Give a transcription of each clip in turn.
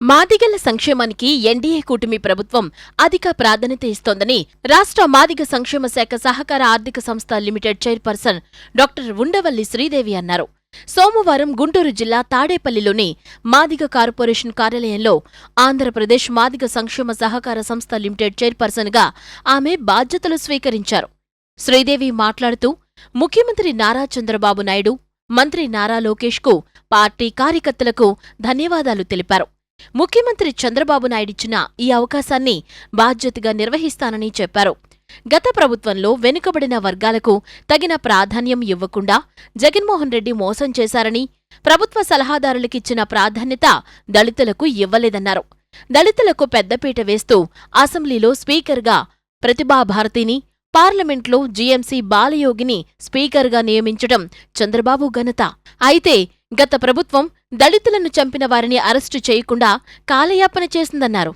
మాదిగల సంక్షేమానికి ఎన్డీఏ కూటమి ప్రభుత్వం అధిక ప్రాధాన్యత ఇస్తోందని రాష్ట్ర మాదిగ సంక్షేమ శాఖ సహకార ఆర్థిక సంస్థ limited chairperson doctor Undavalli Sridevi అన్నారు. సోమవారం గుంటూరు జిల్లా తాడేపల్లిలోని మాదిగ కార్పొరేషన్ కార్యాలయంలో ఆంధ్రప్రదేశ్ మాదిగ సంక్షేమ సహకార సంస్థ లిమిటెడ్ చైర్పర్సన్గా ఆమె బాధ్యతలు స్వీకరించారు. శ్రీదేవి మాట్లాడుతూ ముఖ్యమంత్రి నారా చంద్రబాబు నాయుడు మంత్రి నారా లోకేష్కు పార్టీ కార్యకర్తలకు ధన్యవాదాలు తెలిపారు. ముఖ్యమంత్రి చంద్రబాబు నాయుడిచ్చిన ఈ అవకాశాన్ని బాధ్యతగా నిర్వహిస్తానని చెప్పారు. గత ప్రభుత్వంలో వెనుకబడిన వర్గాలకు తగిన ప్రాధాన్యం ఇవ్వకుండా జగన్మోహన్ రెడ్డి మోసం చేశారని ప్రభుత్వ సలహాదారులకిచ్చిన ప్రాధాన్యత దళితులకు ఇవ్వలేదన్నారు. దళితులకు పెద్దపీట వేస్తూ అసెంబ్లీలో స్పీకర్గా ప్రతిభాభారతిని పార్లమెంట్లో జీఎంసీ బాలయోగిని స్పీకర్గా నియమించడం చంద్రబాబు ఘనత. అయితే గత ప్రభుత్వం దళితులను చంపిన వారిని అరెస్టు చేయకుండా కాలయాపన చేసిందన్నారు.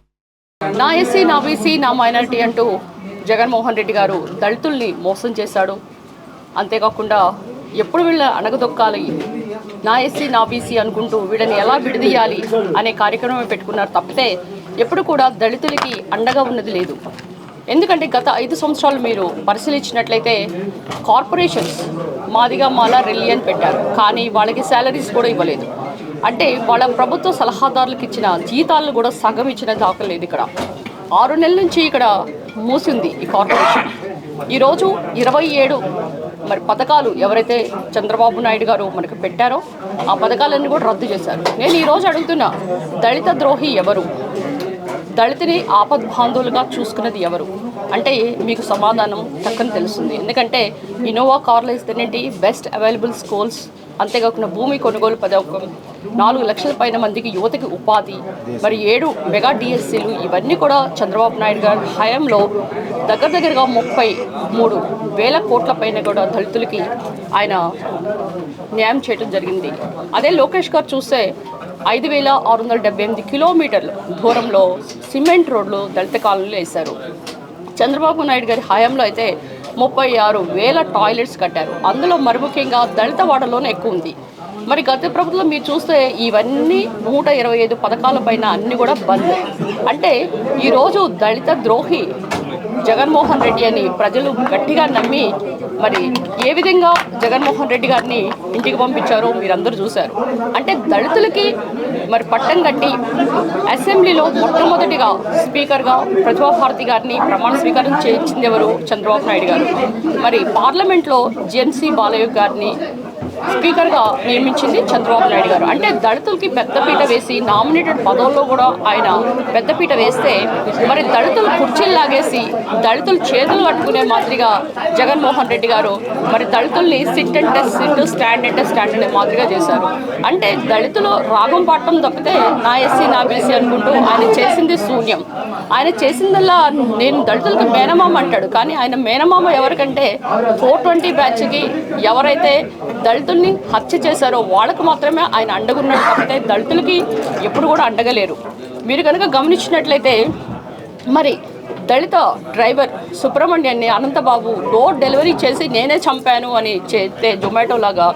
నా ఎస్సీ నా బీసీ నా మైనారిటీ అంటూ జగన్మోహన్ రెడ్డి గారు దళితుల్ని మోసం చేశాడు. అంతేకాకుండా ఎప్పుడు వీళ్ళ అణగదొక్కాలి నా ఎస్సీ నా బీసీ అనుకుంటూ వీళ్ళని ఎలా విడదీయాలి అనే కార్యక్రమం పెట్టుకున్నారు తప్పితే ఎప్పుడు కూడా దళితులకి అండగా ఉన్నది లేదు. ఎందుకంటే గత ఐదు సంవత్సరాలు మీరు పరిశీలించినట్లయితే కార్పొరేషన్స్ మాదిగా మాలా రిలియన్ పెట్టారు. కానీ వాళ్ళకి శాలరీస్ కూడా ఇవ్వలేదు. అంటే వాళ్ళ ప్రభుత్వ సలహాదారులకు ఇచ్చిన జీతాలను కూడా సగం ఇచ్చిన దాఖలేదు ఇక్కడ. ఆరు నెలల నుంచి ఇక్కడ మూసింది ఈ కార్పొరేషన్. ఈరోజు ఇరవై ఏడు మరి పథకాలు ఎవరైతే చంద్రబాబు నాయుడు గారు మనకు పెట్టారో ఆ పథకాలన్నీ కూడా రద్దు చేశారు. నేను ఈరోజు అడుగుతున్నా దళిత ద్రోహి ఎవరు? దళితిని ఆపద్బాంధవులుగా చూసుకున్నది ఎవరు? అంటే మీకు సమాధానం చక్కని తెలుస్తుంది. ఎందుకంటే ఇన్నోవా కార్లు ఇస్తేనేంటి బెస్ట్ అవైలబుల్ స్కూల్స్ అంతేకాకుండా భూమి కొనుగోలు పథకం నాలుగు లక్షల పైన మందికి యువతకి ఉపాధి మరి ఏడు మెగా డిఎస్సీలు ఇవన్నీ కూడా చంద్రబాబు నాయుడు గారి హయాంలో దగ్గర దగ్గరగా ముప్పై మూడు వేల కోట్ల పైన కూడా దళితులకి ఆయన న్యాయం చేయడం జరిగింది. అదే లోకేష్ గారు చూస్తే ఐదు వేల ఆరు వందల డెబ్బై ఎనిమిది కిలోమీటర్ల దూరంలో సిమెంట్ రోడ్లు దళిత కాలనీలు వేశారు. చంద్రబాబు నాయుడు గారి హయాంలో అయితే ముప్పై ఆరు వేల టాయిలెట్స్ కట్టారు. అందులో మరి ముఖ్యంగా దళిత వాడలోనే ఎక్కువ ఉంది. మరి గత ప్రభుత్వం మీరు చూస్తే ఇవన్నీ నూట ఇరవై ఐదు పథకాల పైన అన్ని కూడా బంద్. అంటే ఈరోజు దళిత ద్రోహి జగన్మోహన్ రెడ్డి అని ప్రజలు గట్టిగా నమ్మి మరి ఏ విధంగా జగన్మోహన్ రెడ్డి గారిని ఇంటికి పంపించారో మీరందరూ చూశారు. అంటే దళితులకి మరి పట్టం కట్టి అసెంబ్లీలో మొట్టమొదటిగా స్పీకర్గా ప్రతిభాభారతి గారిని ప్రమాణ స్వీకారం చేయించింది ఎవరు చంద్రబాబు నాయుడు గారు. మరి పార్లమెంట్లో జెన్సీ బాలయ్య గారిని స్పీకర్గా నియమించింది చంద్రబాబు నాయుడు గారు. అంటే దళితులకి పెద్దపీట వేసి నామినేటెడ్ పదవుల్లో కూడా ఆయన పెద్దపీట వేస్తే మరి దళితులు కుర్చీలు లాగేసి దళితులు చేతులు పట్టుకునే మాదిరిగా జగన్మోహన్ రెడ్డి గారు మరి దళితుల్ని సిట్ అంటే సిట్ స్టాండ్ అంటే స్టాండ్ అనే మాదిరిగా చేశారు. అంటే దళితులు రాగం పాడటం తప్పితే నా ఎస్సీ నా బీసీ అనుకుంటూ ఆయన చేసింది శూన్యం. ఆయన చేసిందల్లా నేను దళితులకు మేనమామ అంటాడు. కానీ ఆయన మేనమామ ఎవరికంటే ఫోర్ ట్వంటీ బ్యాచ్కి ఎవరైతే దళితుల్ని హత్య చేశారో వాళ్ళకు మాత్రమే ఆయన అండగున్నాడు కాబట్టి దళితులకి ఎప్పుడు కూడా అండగలేరు. మీరు కనుక గమనించినట్లయితే మరి దళిత డ్రైవర్ సుబ్రహ్మణ్యాన్ని అనంతబాబు డోర్ డెలివరీ చేసి నేనే చంపాను అని చేస్తే జొమాటో లాగా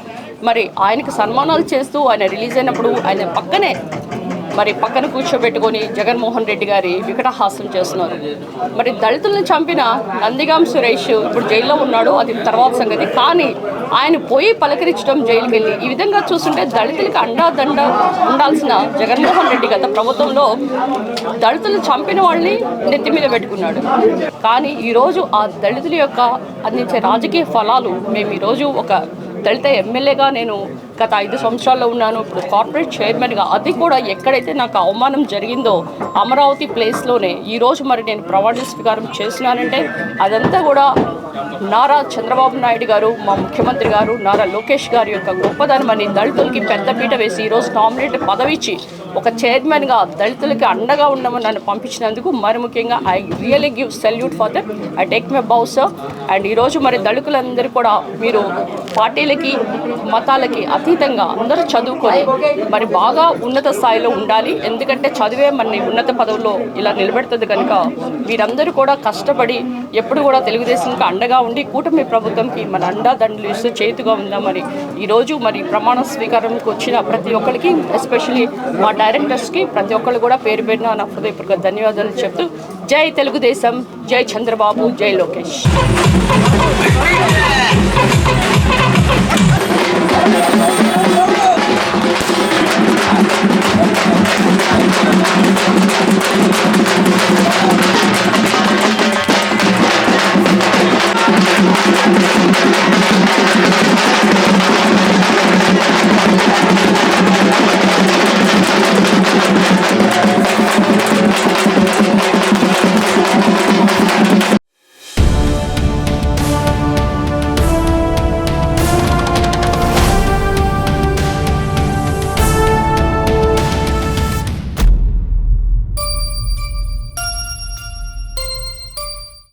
మరి ఆయనకు సన్మానాలు చేస్తూ ఆయన రిలీజ్ అయినప్పుడు ఆయన పక్కనే మరి పక్కన కూర్చోబెట్టుకొని జగన్మోహన్ రెడ్డి గారి వికటహాస్యం చేస్తున్నారు. మరి దళితులను చంపిన నందిగాం సురేష్ ఇప్పుడు జైల్లో ఉన్నాడు అది తర్వాత సంగతి. కానీ ఆయన పోయి పలకరించడం జైలుకి వెళ్ళి ఈ విధంగా చూస్తుంటే దళితులకి అండాదండ ఉండాల్సిన జగన్మోహన్ రెడ్డి గత ప్రభుత్వంలో దళితులు చంపిన వాళ్ళని నెత్తి మీద పెట్టుకున్నాడు. కానీ ఈరోజు ఆ దళితుల యొక్క అందించే రాజకీయ ఫలాలు మేము ఈరోజు ఒక దళిత ఎమ్మెల్యేగా నేను గత ఐదు సంవత్సరాల్లో ఉన్నాను. ఇప్పుడు కార్పొరేట్ చైర్మన్గా అది కూడా ఎక్కడైతే నాకు అవమానం జరిగిందో అమరావతి ప్లేస్లోనే ఈరోజు మరి నేను ప్రమాణ స్వీకారం చేసినానంటే అదంతా కూడా నారా చంద్రబాబు నాయుడు గారు మా ముఖ్యమంత్రి గారు నారా లోకేష్ గారి యొక్క గొప్పదనం అని దళితులకి పెద్దపీట వేసి ఈరోజు నామినేట్ పదవి ఇచ్చి ఒక చైర్మన్గా దళితులకి అండగా ఉండమని నన్ను పంపించినందుకు మరి ముఖ్యంగా I really give salute for that I take my sir and ఈరోజు మరి దళితులందరూ కూడా మీరు పార్టీలకి మతాలకి అతీతంగా అందరూ చదువుకొని మరి బాగా ఉన్నత స్థాయిలో ఉండాలి. ఎందుకంటే చదివే మన ఉన్నత పదవుల్లో ఇలా నిలబెడుతుంది కనుక వీరందరూ కూడా కష్టపడి ఎప్పుడు కూడా తెలుగుదేశంకి అండగా ఉండి కూటమి ప్రభుత్వంకి మన అండా దండలు ఇస్తూ చేతుగా ఉందామని ఈరోజు మరి ప్రమాణ స్వీకారంకి వచ్చిన ప్రతి ఒక్కరికి ఎస్పెషలీ మా డైరెక్టర్స్కి ప్రతి ఒక్కరు కూడా పేరు పెట్టిన నా హృదయపూర్వక ధన్యవాదాలు చెప్తూ జై తెలుగుదేశం జై చంద్రబాబు జై లోకేష్. Thank